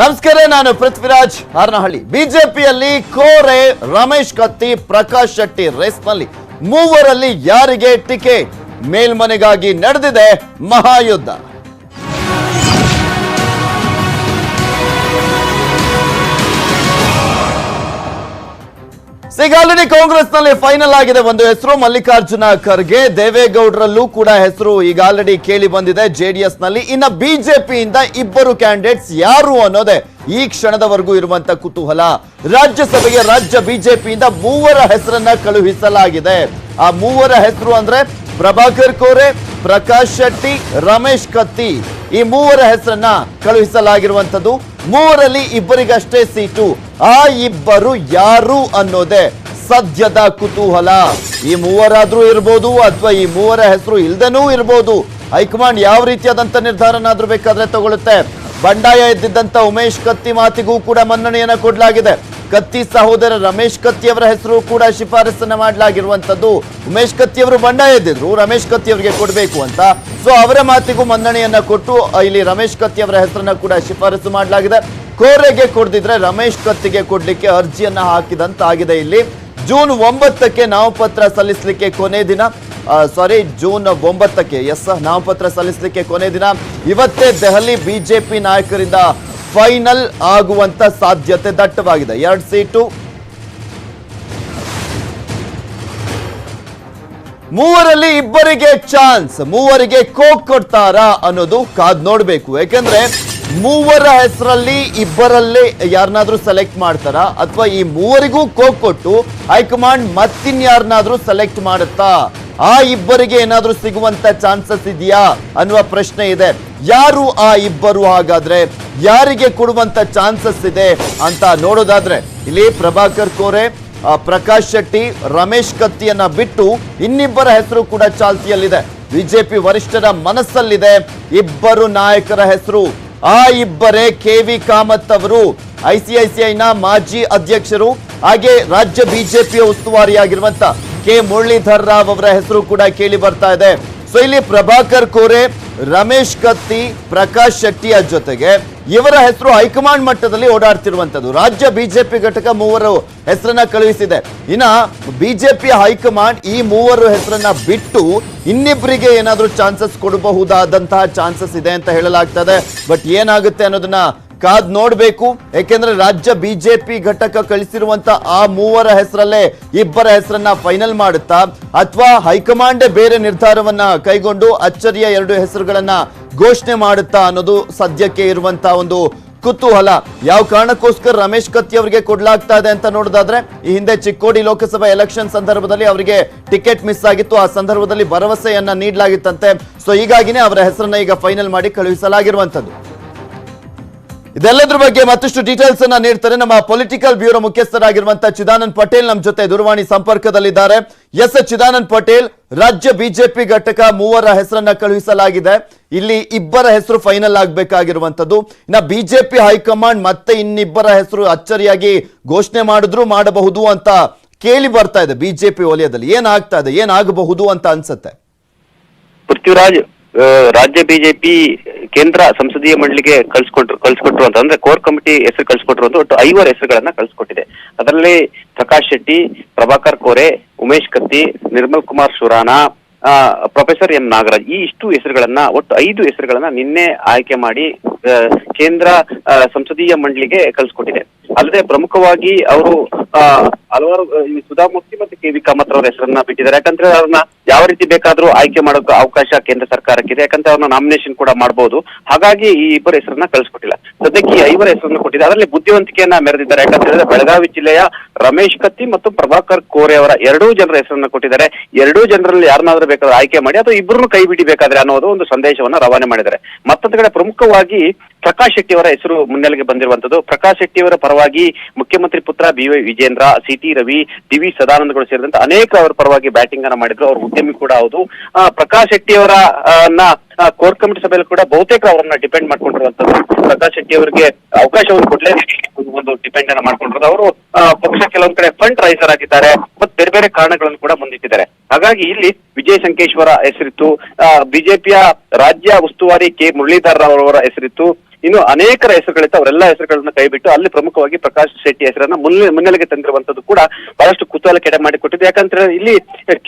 ನಮಸ್ಕಾರ, ನಾನು ಪೃಥ್ವಿರಾಜ್ ಹಾರನಹಳ್ಳಿ. ಬಿಜೆಪಿಯಲ್ಲಿ ಕೋರೆ ರಮೇಶ್ ಕತ್ತಿ, ಪ್ರಕಾಶ್ ಶೆಟ್ಟಿ ರೇಸ್ನಲ್ಲಿ ಮೂವರಲ್ಲಿ ಯಾರಿಗೆ ಟಿಕೆಟ್ ಮೇಲ್ಮನೆಗಾಗಿ ನಡೆದಿದೆ ಮಹಾಯುದ್ಧ? ಈಗ ಆಲ್ರೆಡಿ ಕಾಂಗ್ರೆಸ್ನಲ್ಲಿ ಫೈನಲ್ ಆಗಿದೆ ಒಂದು ಹೆಸರು ಮಲ್ಲಿಕಾರ್ಜುನ ಖರ್ಗೆ. ದೇವೇಗೌಡರಲ್ಲೂ ಕೂಡ ಹೆಸರು ಈಗ ಆಲ್ರೆಡಿ ಕೇಳಿ ಬಂದಿದೆ. ಜೆಡಿಎಸ್ನಲ್ಲಿ ಇನ್ನ ಬಿಜೆಪಿಯಿಂದ ಇಬ್ಬರು ಕ್ಯಾಂಡಿಡೇಟ್ಸ್ ಯಾರು ಅನ್ನೋದೇ ಈ ಕ್ಷಣದವರೆಗೂ ಇರುವಂತ ಕುತೂಹಲ. ರಾಜ್ಯಸಭೆಗೆ ರಾಜ್ಯ ಬಿಜೆಪಿಯಿಂದ ಮೂವರ ಹೆಸರನ್ನ ಕಳುಹಿಸಲಾಗಿದೆ. ಆ ಮೂವರ ಹೆಸರು ಅಂದ್ರೆ ಪ್ರಭಾಕರ್ ಕೋರೆ, ಪ್ರಕಾಶ್ ಶೆಟ್ಟಿ, ರಮೇಶ್ ಕತ್ತಿ. ಈ ಮೂವರ ಹೆಸರನ್ನ ಕಳುಹಿಸಲಾಗಿರುವಂತದ್ದು ಮೂವರಲ್ಲಿ ಇಬ್ಬರಿಗಷ್ಟೇ ಸೀಟು. ಆ ಇಬ್ಬರು ಯಾರು ಅನ್ನೋದೇ ಸದ್ಯದ ಕುತೂಹಲ. ಈ ಮೂವರಾದ್ರೂ ಇರ್ಬೋದು ಅಥವಾ ಈ ಮೂವರ ಹೆಸರು ಇಲ್ದನೂ ಇರ್ಬೋದು. ಹೈಕಮಾಂಡ್ ಯಾವ ರೀತಿಯಾದಂತ ನಿರ್ಧಾರನಾದ್ರೂ ಬೇಕಾದ್ರೆ ತಗೊಳುತ್ತೆ ಬಂಡಾಯ ಎದ್ದಿದ್ದಂತ ಉಮೇಶ್ ಕತ್ತಿ ಮಾತಿಗೂ ಕೂಡ ಮನ್ನಣೆಯನ್ನು ಕೊಡಲಾಗಿದೆ. ಕತ್ತಿ ಸಹೋದರ ರಮೇಶ್ ಕತ್ತಿ ಅವರ ಹೆಸರು ಕೂಡ ಶಿಫಾರಸನ್ನ ಮಾಡಲಾಗಿರುವಂತದ್ದು. ಉಮೇಶ್ ಕತ್ತಿ ಅವರು ಬಂಡಾಯ ಎದ್ದಿದ್ರು, ರಮೇಶ್ ಕತ್ತಿ ಅವರಿಗೆ ಕೊಡಬೇಕು ಅಂತ. ಸೊ ಅವರ ಮಾತಿಗೂ ಮನ್ನಣೆಯನ್ನ ಕೊಟ್ಟು ಇಲ್ಲಿ ರಮೇಶ್ ಕತ್ತಿ ಅವರ ಹೆಸರನ್ನ ಕೂಡ ಶಿಫಾರಸು ಮಾಡಲಾಗಿದೆ. ಕೋರೆಗೆ ಕೊಡದಿದ್ರೆ ರಮೇಶ್ ಕತ್ತಿಗೆ ಕೊಡ್ಲಿಕ್ಕೆ ಅರ್ಜಿಯನ್ನ ಹಾಕಿದಂತಾಗಿದೆ ಇಲ್ಲಿ. ಜೂನ್ ಒಂಬತ್ತಕ್ಕೆ ನಾಮಪತ್ರ ಸಲ್ಲಿಸಲಿಕ್ಕೆ ಕೊನೆ ದಿನ. ಸಾರಿ ಜೂನ್ ಒಂಬತ್ತಕ್ಕೆ. ಎಸ್ ನಾಮಪತ್ರ ಸಲ್ಲಿಸಲಿಕ್ಕೆ ಕೊನೆ ದಿನ. ಇವತ್ತೇ ದೆಹಲಿ ಬಿಜೆಪಿ ನಾಯಕರಿಂದ ಫೈನಲ್ ಆಗುವಂತ ಸಾಧ್ಯತೆ ದಟ್ಟವಾಗಿದೆ. ಎರಡು ಸೀಟು. ಮೂವರಲ್ಲಿ ಇಬ್ಬರಿಗೆ ಚಾನ್ಸ್ ಮೂವರಿಗೆ ಕೋಕ್ ಕೊಡ್ತಾರಾ ಅನ್ನೋದು ಕಾದ್ ನೋಡ್ಬೇಕು. ಯಾಕಂದ್ರೆ ಮೂವರ ಹೆಸರಲ್ಲಿ ಇಬ್ಬರಲ್ಲಿ ಯಾರನ್ನಾದ್ರೂ ಸೆಲೆಕ್ಟ್ ಮಾಡ್ತಾರಾ? ಅಥವಾ ಈ ಮೂವರಿಗೂ ಕೋಕ್ ಕೊಟ್ಟು ಹೈಕಮಾಂಡ್ ಮತ್ತಿನ್ಯಾರನ್ನಾದ್ರೂ ಸೆಲೆಕ್ಟ್ ಮಾಡುತ್ತಾ? ಆ ಇಬ್ಬರಿಗೆ ಏನಾದ್ರೂ ಸಿಗುವಂತ ಚಾನ್ಸಸ್ ಇದೆಯಾ? ಅನ್ನುವ ಪ್ರಶ್ನೆ ಇದೆ. ಯಾರು ಆ ಇಬ್ಬರು ಹಾಗಾದ್ರೆ? ಯಾರಿಗೆ ಕೊಡುವಂತ ಚಾನ್ಸಸ್ ಇದೆ ಅಂತ ನೋಡೋದಾದ್ರೆ ಇಲ್ಲಿ ಪ್ರಭಾಕರ್ ಕೋರೆ ಪ್ರಕಾಶ್ ಶೆಟ್ಟಿ, ರಮೇಶ್ ಕತ್ತಿಯನ್ನ ಬಿಟ್ಟು ಇನ್ನಿಬ್ಬರ ಹೆಸರು ಕೂಡ ಚಾಲ್ತಿಯಲ್ಲಿದೆ. ಬಿಜೆಪಿ ವರಿಷ್ಠರ ಮನಸ್ಸಲ್ಲಿದೆ ಇಬ್ಬರು ನಾಯಕರ ಹೆಸರು. ಆ ಇಬ್ಬರೇ ಕೆ ವಿ ಕಾಮತ್ ಅವರು ಐಸಿಐಸಿಐನ ಮಾಜಿ ಅಧ್ಯಕ್ಷರು, ಹಾಗೆ ರಾಜ್ಯ ಬಿಜೆಪಿಯ ಉಸ್ತುವಾರಿಯಾಗಿರುವಂತ ಕೆ ಮುರಳೀಧರ್ ರಾವ್ ಅವರ ಹೆಸರು ಕೂಡ ಕೇಳಿ ಬರ್ತಾ ಇದೆ. ಸೊ ಪ್ರಭಾಕರ್ ಕೋರೆ, ರಮೇಶ್ ಕತ್ತಿ, ಪ್ರಕಾಶ್ ಶೆಟ್ಟಿಯ ಜೊತೆಗೆ ಇವರ ಹೆಸರು ಹೈಕಮಾಂಡ್ ಮಟ್ಟದಲ್ಲಿ ಓಡಾಡ್ತಿರುವಂತದ್ದು. ರಾಜ್ಯ ಬಿಜೆಪಿ ಘಟಕ ಮೂವರು ಹೆಸರನ್ನ ಕಳುಹಿಸಿದೆ. ಇನ್ನ ಬಿಜೆಪಿ ಹೈಕಮಾಂಡ್ ಈ ಮೂವರು ಹೆಸರನ್ನ ಬಿಟ್ಟು ಇನ್ನಿಬ್ಬರಿಗೆ ಏನಾದ್ರೂ ಚಾನ್ಸಸ್ ಕೊಡಬಹುದಾದಂತಹ ಚಾನ್ಸಸ್ ಇದೆ ಅಂತ ಹೇಳಲಾಗ್ತದೆ. ಬಟ್ ಏನಾಗುತ್ತೆ ಅನ್ನೋದನ್ನ ಕಾದ್ ನೋಡಬೇಕು. ಯಾಕೆಂದ್ರೆ ರಾಜ್ಯ ಬಿಜೆಪಿ ಘಟಕ ಕಳಿಸಿರುವಂತ ಆ ಮೂವರ ಹೆಸರಲ್ಲೇ ಇಬ್ಬರ ಹೆಸರನ್ನ ಫೈನಲ್ ಮಾಡುತ್ತಾ, ಅಥವಾ ಹೈಕಮಾಂಡ್ ಬೇರೆ ನಿರ್ಧಾರವನ್ನ ಕೈಗೊಂಡು ಅಚ್ಚರಿಯ ಎರಡು ಹೆಸರುಗಳನ್ನ ಘೋಷಣೆ ಮಾಡುತ್ತಾ ಅನ್ನೋದು ಸದ್ಯಕ್ಕೆ ಇರುವಂತ ಒಂದು ಕುತೂಹಲ. ಯಾವ ಕಾರಣಕ್ಕೋಸ್ಕರ ರಮೇಶ್ ಕತ್ತಿ ಅವರಿಗೆ ಕೊಡ್ಲಾಗ್ತಾ ಇದೆ ಅಂತ ನೋಡೋದಾದ್ರೆ, ಈ ಹಿಂದೆ ಚಿಕ್ಕೋಡಿ ಲೋಕಸಭಾ ಎಲೆಕ್ಷನ್ ಸಂದರ್ಭದಲ್ಲಿ ಅವರಿಗೆ ಟಿಕೆಟ್ ಮಿಸ್ ಆಗಿತ್ತು. ಆ ಸಂದರ್ಭದಲ್ಲಿ ಭರವಸೆಯನ್ನ ನೀಡಲಾಗಿತ್ತಂತೆ. ಸೊ ಹೀಗಾಗಿನೇ ಅವರ ಹೆಸರನ್ನ ಈಗ ಫೈನಲ್ ಮಾಡಿ ಕಳುಹಿಸಲಾಗಿರುವಂತದ್ದು. ಇದೆಲ್ಲದ್ರ ಬಗ್ಗೆ ಮತ್ತಷ್ಟು ಡೀಟೇಲ್ಸ್ ಅನ್ನ ನೀಡ್ತಾರೆ ನಮ್ಮ ಪೊಲಿಟಿಕಲ್ ಬ್ಯೂರೋ ಮುಖ್ಯಸ್ಥರಾಗಿರುವಂತಹ ಚಿದಾನಂದ್ ಪಟೇಲ್ ನಮ್ಮ ಜೊತೆ ದೂರವಾಣಿ ಸಂಪರ್ಕದಲ್ಲಿದ್ದಾರೆ. ಎಸ್ ಚಿದಾನಂದ್ ಪಟೇಲ್, ರಾಜ್ಯ ಬಿಜೆಪಿ ಘಟಕ ಮೂವರ ಹೆಸರನ್ನ ಕಳುಹಿಸಲಾಗಿದೆ. ಇಲ್ಲಿ ಇಬ್ಬರ ಹೆಸರು ಫೈನಲ್ ಆಗಬೇಕಾಗಿರುವಂತದ್ದು ಇನ್ನ ಬಿಜೆಪಿ ಹೈಕಮಾಂಡ್ ಮತ್ತೆ ಇನ್ನಿಬ್ಬರ ಹೆಸರು ಅಚ್ಚರಿಯಾಗಿ ಘೋಷಣೆ ಮಾಡಿದ್ರು ಮಾಡಬಹುದು ಅಂತ ಕೇಳಿ ಬರ್ತಾ ಇದೆ ಬಿಜೆಪಿ ವಲಯದಲ್ಲಿ. ಏನಾಗ್ತಾ ಇದೆ? ಏನಾಗಬಹುದು ಅಂತ ಅನ್ಸುತ್ತೆ? ಪೃಥ್ವಿರಾಜ್ ರಾಜ್ಯ ಬಿಜೆಪಿ ಕೇಂದ್ರ ಸಂಸದೀಯ ಮಂಡಳಿಗೆ ಕಳ್ಸಿಕೊಟ್ರು ಕಳ್ಸಿಕೊಟ್ರು ಅಂತ. ಅಂದ್ರೆ ಕೋರ್ ಕಮಿಟಿ ಹೆಸರು ಕಳ್ಸಿಕೊಟ್ರು ಅಂತ. ಒಟ್ಟು ಐವರು ಹೆಸರುಗಳನ್ನ ಕಳ್ಸಿಕೊಟ್ಟಿದೆ. ಅದರಲ್ಲಿ ಪ್ರಕಾಶ್ ಶೆಟ್ಟಿ, ಪ್ರಭಾಕರ್ ಕೋರೆ, ಉಮೇಶ್ ಕತ್ತಿ, ನಿರ್ಮಲ್ ಕುಮಾರ್ ಶುರಾನಾ ಪ್ರೊಫೆಸರ್ ಎಂ ನಾಗರಾಜ್. ಈ ಇಷ್ಟು ಹೆಸರುಗಳನ್ನ, ಒಟ್ಟು ಐದು ಹೆಸರುಗಳನ್ನ ನಿನ್ನೆ ಆಯ್ಕೆ ಮಾಡಿ ಕೇಂದ್ರ ಸಂಸದೀಯ ಮಂಡಳಿಗೆ ಕಳ್ಸಿಕೊಟ್ಟಿದೆ. ಅಲ್ಲದೆ ಪ್ರಮುಖವಾಗಿ ಅವರು ಹಲವಾರು ಸುಧಾಮೂರ್ತಿ ಮತ್ತೆ ಕೆ ವಿ ಕಾಮತ್ ಅವರ ಹೆಸರನ್ನ ಬಿಟ್ಟಿದ್ದಾರೆ. ಯಾಕಂದ್ರೆ ಅವ್ರನ್ನ ಯಾವ ರೀತಿ ಬೇಕಾದ್ರೂ ಆಯ್ಕೆ ಮಾಡೋಕೆ ಅವಕಾಶ ಕೇಂದ್ರ ಸರ್ಕಾರಕ್ಕಿದೆ. ಯಾಕಂದ್ರೆ ಅವ್ರನ್ನ ನಾಮಿನೇಷನ್ ಕೂಡ ಮಾಡಬಹುದು ಹಾಗಾಗಿ ಈ ಇಬ್ಬರ ಹೆಸರನ್ನ ಕಳ್ಸಿಕೊಟ್ಟಿಲ್ಲ. ಸದ್ಯಕ್ಕೆ ಈ ಐವರ ಹೆಸರನ್ನ ಕೊಟ್ಟಿದೆ ಅದರಲ್ಲಿ ಬುದ್ಧಿವಂತಿಕೆಯನ್ನ ಮೆರೆದಿದ್ದಾರೆ. ಯಾಕಂತ ಹೇಳಿದ್ರೆ ಬೆಳಗಾವಿ ಜಿಲ್ಲೆಯ ರಮೇಶ್ ಕತ್ತಿ ಮತ್ತು ಪ್ರಭಾಕರ್ ಕೋರೆ ಅವರ ಎರಡೂ ಜನರ ಹೆಸರನ್ನ ಕೊಟ್ಟಿದ್ದಾರೆ. ಎರಡೂ ಜನರಲ್ಲಿ ಯಾರನ್ನಾದ್ರೂ ಬೇಕಾದ್ರೆ ಆಯ್ಕೆ ಮಾಡಿ ಅಥವಾ ಇಬ್ಬರನ್ನು ಕೈ ಬಿಡಿಬೇಕಾದ್ರೆ ಅನ್ನೋದು ಒಂದು ಸಂದೇಶವನ್ನ ರವಾನೆ ಮಾಡಿದ್ದಾರೆ. ಮತ್ತೊಂದು ಕಡೆ ಪ್ರಮುಖವಾಗಿ ಪ್ರಕಾಶ್ ಶೆಟ್ಟಿ ಅವರ ಹೆಸರು ಮುನ್ನೆಲೆಗೆ ಬಂದಿರುವಂತದ್ದು ಪ್ರಕಾಶ್ ಶೆಟ್ಟಿ ಅವರ ಪರವಾಗಿ ಮುಖ್ಯಮಂತ್ರಿ ಪುತ್ರ B Y C T Ravi D V ಸದಾನಂದಗಳು ಸೇರಿದಂತೆ ಅನೇಕ ಅವರ ಪರವಾಗಿ ಬ್ಯಾಟಿಂಗ್ ಅನ್ನ ಮಾಡಿದ್ರು. ಅವ್ರ ಉದ್ಯಮಿ ಕೂಡ ಹೌದು. ಪ್ರಕಾಶ್ ಶೆಟ್ಟಿ ಅವರ ಕೋರ್ ಕಮಿಟಿ ಸಭೆಯಲ್ಲಿ ಕೂಡ ಬಹುತೇಕ ಅವರನ್ನ ಡಿಪೆಂಡ್ ಮಾಡ್ಕೊಂಡಿರುವಂತದ್ದು. ಪ್ರಕಾಶ್ ಶೆಟ್ಟಿ ಅವರಿಗೆ ಅವಕಾಶವನ್ನು ಕೊಡ್ಲೇ ಒಂದು ಡಿಪೆಂಡ್ ಅನ್ನ ಮಾಡ್ಕೊಂಡಿರೋದು. ಅವರು ಪಕ್ಷ ಕೆಲವೊಂದ್ ಕಡೆ ಫಂಡ್ ರೈಸರ್ ಆಗಿದ್ದಾರೆ. ಮತ್ತೆ ಬೇರೆ ಬೇರೆ ಕಾರಣಗಳನ್ನು ಕೂಡ ಮುಂದಿಟ್ಟಿದ್ದಾರೆ. ಹಾಗಾಗಿ ಇಲ್ಲಿ ವಿಜಯ ಸಂಕೇಶ್ವರ ಹೆಸರಿತ್ತು. ಬಿಜೆಪಿಯ ರಾಜ್ಯ ಉಸ್ತುವಾರಿ ಕೆ ಮುರಳೀಧರ್ ಅವರ ಹೆಸರಿತ್ತು. ಇನ್ನು ಅನೇಕರ ಹೆಸರುಗಳಿತ್ತು. ಅವರೆಲ್ಲ ಹೆಸರುಗಳನ್ನ ಕೈಬಿಟ್ಟು ಅಲ್ಲಿ ಪ್ರಮುಖವಾಗಿ ಪ್ರಕಾಶ್ ಶೆಟ್ಟಿ ಹೆಸರನ್ನ ಮುನ್ನೆ, ಮುನ್ನೆಲೆಗೆ ತಂದಿರುವಂತದ್ದು ಕೂಡ ಬಹಳಷ್ಟು ಕುತೂಹಲ ಕೆಡೆ ಮಾಡಿಕೊಟ್ಟಿದೆ ಯಾಕಂದ್ರೆ ಇಲ್ಲಿ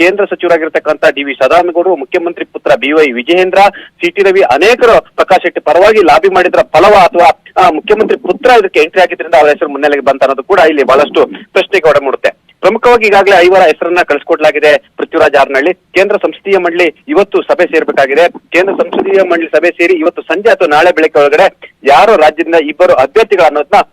ಕೇಂದ್ರ ಸಚಿವರಾಗಿರ್ತಕ್ಕಂಥ ಡಿ ವಿ ಸದಾನಗೌಡರು ಮುಖ್ಯಮಂತ್ರಿ ಪುತ್ರ B Y Vijayendra, C T Ravi ಅನೇಕರು ಪ್ರಕಾಶ್ ಶೆಟ್ಟಿ ಪರವಾಗಿ ಲಾಬಿ ಮಾಡಿದ್ರ ಫಲವ ಅಥವಾ ಮುಖ್ಯಮಂತ್ರಿ ಪುತ್ರ ಇದಕ್ಕೆ ಎಂಟ್ರಿ ಆಗಿದ್ರಿಂದ ಅವರ ಹೆಸರು ಮುನ್ನೆಲೆಗೆ ಬಂತ ಅನ್ನೋದು ಕೂಡ ಇಲ್ಲಿ ಬಹಳಷ್ಟು ಪ್ರಶ್ನೆಗೆ ಒಡಮೂಡುತ್ತೆ. ಪ್ರಮುಖವಾಗಿ ಈಗಾಗಲೇ ಐವರ ಹೆಸರನ್ನ ಕಳಿಸ್ಕೊಡ್ಲಾಗಿದೆ ಪೃಥ್ವಿರಾಜ್ ಆರ್ನಳ್ಳಿ. ಕೇಂದ್ರ ಸಂಸದೀಯ ಮಂಡಳಿ ಇವತ್ತು ಸಭೆ ಸೇರ್ಬೇಕಾಗಿದೆ. ಕೇಂದ್ರ ಸಂಸದೀಯ ಮಂಡಳಿ ಸಭೆ ಸೇರಿ ಇವತ್ತು ಸಂಜೆ ಅಥವಾ ನಾಳೆ ಬೆಳಗ್ಗೆ ಒಳಗಡೆ ಯಾರು ರಾಜ್ಯದಿಂದ ಇಬ್ಬರು ಅಭ್ಯರ್ಥಿಗಳ ಅನ್ನೋದನ್ನ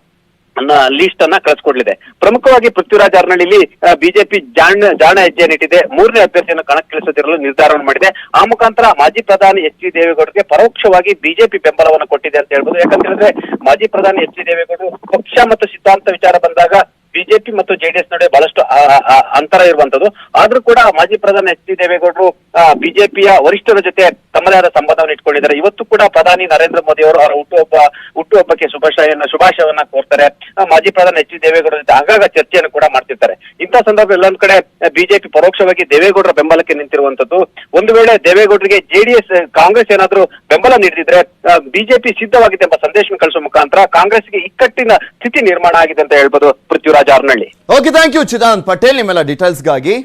ಲೀಸ್ಟ್ ಅನ್ನ ಕಳಿಸ್ಕೊಡ್ಲಿದೆ. ಪ್ರಮುಖವಾಗಿ ಪೃಥ್ವಿರಾಜ್ ಆರ್ನಳ್ಳಿ ಬಿಜೆಪಿ ಜಾಣ ಜಾಣ ಹೆಜ್ಜೆಯನ್ನು ಇಟ್ಟಿದೆ ಮೂರನೇ ಅಭ್ಯರ್ಥಿಯನ್ನು ಕಣಕ್ಕಿಳಿಸದಿರಲು ನಿರ್ಧಾರವನ್ನು ಮಾಡಿದೆ. ಆ ಮುಖಾಂತರ ಮಾಜಿ ಪ್ರಧಾನಿ ಎಚ್ ಡಿ ದೇವೇಗೌಡರಿಗೆ ಪರೋಕ್ಷವಾಗಿ ಬಿಜೆಪಿ ಬೆಂಬಲವನ್ನು ಕೊಟ್ಟಿದೆ ಅಂತ ಹೇಳ್ಬೋದು. ಯಾಕಂತ ಹೇಳಿದ್ರೆ ಮಾಜಿ ಪ್ರಧಾನಿ ಎಚ್ ಡಿ ದೇವೇಗೌಡರು ಪಕ್ಷ ಮತ್ತು ಸಿದ್ಧಾಂತ ವಿಚಾರ ಬಂದಾಗ ಬಿಜೆಪಿ ಮತ್ತು ಜೆಡಿಎಸ್ ನಡುವೆ ಬಹಳಷ್ಟು ಅಂತರ ಇರುವಂತದ್ದು ಆದ್ರೂ ಕೂಡ ಮಾಜಿ ಪ್ರಧಾನಿ ಎಚ್ ಡಿ ದೇವೇಗೌಡರು ಬಿಜೆಪಿಯ ವರಿಷ್ಠರ ಜೊತೆ ತಮ್ಮದೇ ಆದ ಸಂಬಂಧವನ್ನು ಇಟ್ಕೊಂಡಿದ್ದಾರೆ. ಇವತ್ತು ಕೂಡ ಪ್ರಧಾನಿ ನರೇಂದ್ರ ಮೋದಿ ಅವರು ಅವರ ಹುಟ್ಟುಹಬ್ಬ ಹುಟ್ಟುಹಬ್ಬಕ್ಕೆ ಶುಭಾಶಯನ ಶುಭಾಶಯವನ್ನ ಕೋರ್ತಾರೆ. ಮಾಜಿ ಪ್ರಧಾನಿ ಎಚ್ ಡಿ ದೇವೇಗೌಡರ ಜೊತೆ ಆಗಾಗ ಚರ್ಚೆಯನ್ನು ಕೂಡ ಮಾಡ್ತಿರ್ತಾರೆ. ಇಂತಹ ಸಂದರ್ಭ ಎಲ್ಲೊಂದ್ ಕಡೆ ಬಿಜೆಪಿ ಪರೋಕ್ಷವಾಗಿ ದೇವೇಗೌಡರ ಬೆಂಬಲಕ್ಕೆ ನಿಂತಿರುವಂತದ್ದು ಒಂದು ವೇಳೆ ದೇವೇಗೌಡರಿಗೆ ಜೆಡಿಎಸ್, ಕಾಂಗ್ರೆಸ್ ಏನಾದ್ರೂ ಬೆಂಬಲ ನೀಡಿದ್ರೆ ಬಿಜೆಪಿ ಸಿದ್ಧವಾಗಿದೆ ಎಂಬ ಸಂದೇಶ ಕಳಿಸುವ ಮುಖಾಂತರ ಕಾಂಗ್ರೆಸ್ಗೆ ಇಕ್ಕಟ್ಟಿನ ಸ್ಥಿತಿ ನಿರ್ಮಾಣ ಆಗಿದೆ ಅಂತ ಹೇಳ್ಬೋದು Prithviraj. Harnahalli okay thank you Chidanand Patel ನಿಮ್ಮೆಲ್ಲ ಡೀಟೇಲ್ಸ್ಗಾಗಿ